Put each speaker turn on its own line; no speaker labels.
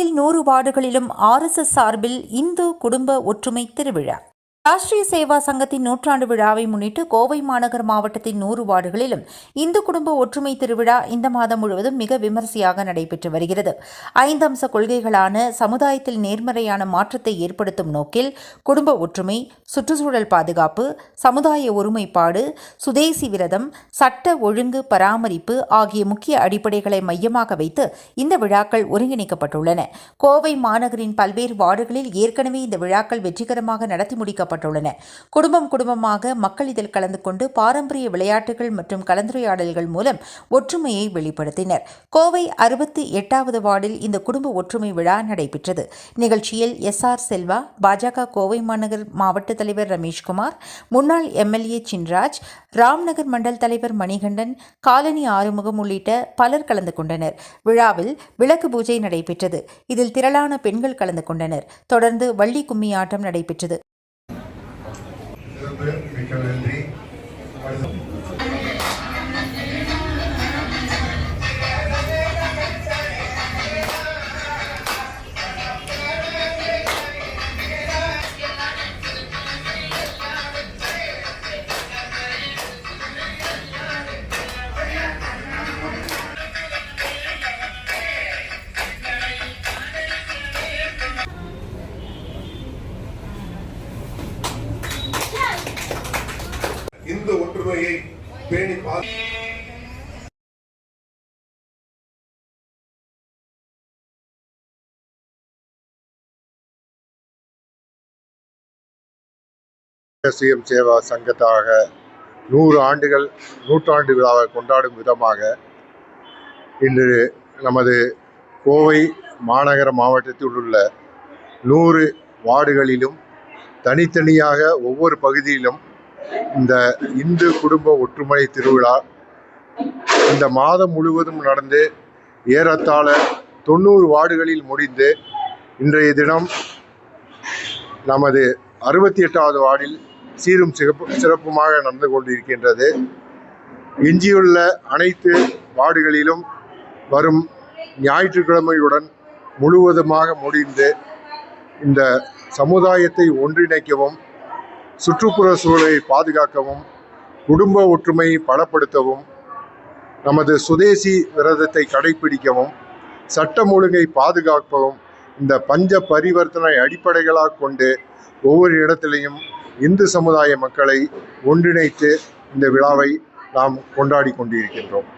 சென்னையில் நூறு வார்டுகளிலும் ஆர்எஸ்எஸ் சார்பில் இந்து குடும்ப ஒற்றுமை திருவிழா. ராஷ்டிரிய சேவா சங்கத்தின் நூற்றாண்டு விழாவை முன்னிட்டு கோவை மாநகர் மாவட்டத்தின் நூறு வார்டுகளிலும் இந்து குடும்ப ஒற்றுமை திருவிழா இந்த மாதம் முழுவதும் மிக விமரிசையாக நடைபெற்று வருகிறது. ஐந்து அம்ச கொள்கைகளான சமுதாயத்தில் நேர்மறையான மாற்றத்தை ஏற்படுத்தும் நோக்கில் குடும்ப ஒற்றுமை சுற்றுச்சூழல் பாதுகாப்பு சமுதாய ஒருமைப்பாடு சுதேசி விரதம் சட்ட ஒழுங்கு பராமரிப்பு ஆகிய முக்கிய அடிப்படைகளை மையமாக வைத்து இந்த விழாக்கள் ஒருங்கிணைக்கப்பட்டுள்ளன. கோவை மாநகரின் பல்வேறு வார்டுகளில் ஏற்கனவே இந்த விழாக்கள் வெற்றிகரமாக நடத்தி முடிக்கப்பட்டுள்ளன குடும்பம் குடும்பமாக மக்கள் இதில் கலந்து கொண்டு பாரம்பரிய விளையாட்டுகள் மற்றும் கலந்துரையாடல்கள் மூலம் ஒற்றுமையை வெளிப்படுத்தினர். கோவை அறுபத்தி எட்டாவது வார்டில் இந்த குடும்ப ஒற்றுமை விழா நடைபெற்றது. நிகழ்ச்சியில் எஸ் ஆர் செல்வா பாஜக கோவை மாநகர் மாவட்ட தலைவர் ரமேஷ்குமார் முன்னாள் எம்எல்ஏ சின்ராஜ் ராம்நகர் மண்டல் தலைவர் மணிகண்டன் காலனி ஆறுமுகம் உள்ளிட்ட பலர் கலந்து கொண்டனர். விழாவில் விளக்கு பூஜை நடைபெற்றது. இதில் திரளான பெண்கள் கலந்து கொண்டனர். தொடர்ந்து வள்ளி கும்மியாட்டம் நடைபெற்றது.
சிறப்பு மிக்க இந்த பேணி பாது
சிஎம் சேவா சங்கத்தாக நூறு ஆண்டுகள் நூற்றாண்டு விழாவை கொண்டாடும் விதமாக இன்று நமது கோவை மாநகர மாவட்டத்தில் உள்ள நூறு வார்டுகளிலும் தனித்தனியாக ஒவ்வொரு பகுதியிலும் இந்த இந்து குடும்ப ஒற்றுமை திருவிழா இந்த மாதம் முழுவதும் நடந்து ஏறத்தாழ தொண்ணூறு வார்டுகளில் முடிந்து இன்றைய தினம் நமது அறுபத்தி எட்டாவது வார்டில் சீரும் சிறப்பு சிறப்புமாக நடந்து கொண்டிருக்கின்றது. எஞ்சியுள்ள அனைத்து வார்டுகளிலும் வரும் ஞாயிற்றுக்கிழமையுடன் முழுவதுமாக முடிந்து இந்த சமுதாயத்தை ஒன்றிணைக்கவும் சுற்றுப்புற சூழலை பாதுகாக்கவும் குடும்ப ஒற்றுமையை பலப்படுத்தவும் நமது சுதேசி விரதத்தை கடைபிடிக்கவும் சட்டம் ஒழுங்கை பாதுகாக்கவும் இந்த பஞ்ச பரிவர்த்தனை அடிப்படைகளாக கொண்டு ஒவ்வொரு இடத்திலையும் இந்து சமுதாய மக்களை ஒன்றிணைத்து இந்த விழாவை நாம் கொண்டாடி கொண்டிருக்கின்றோம்.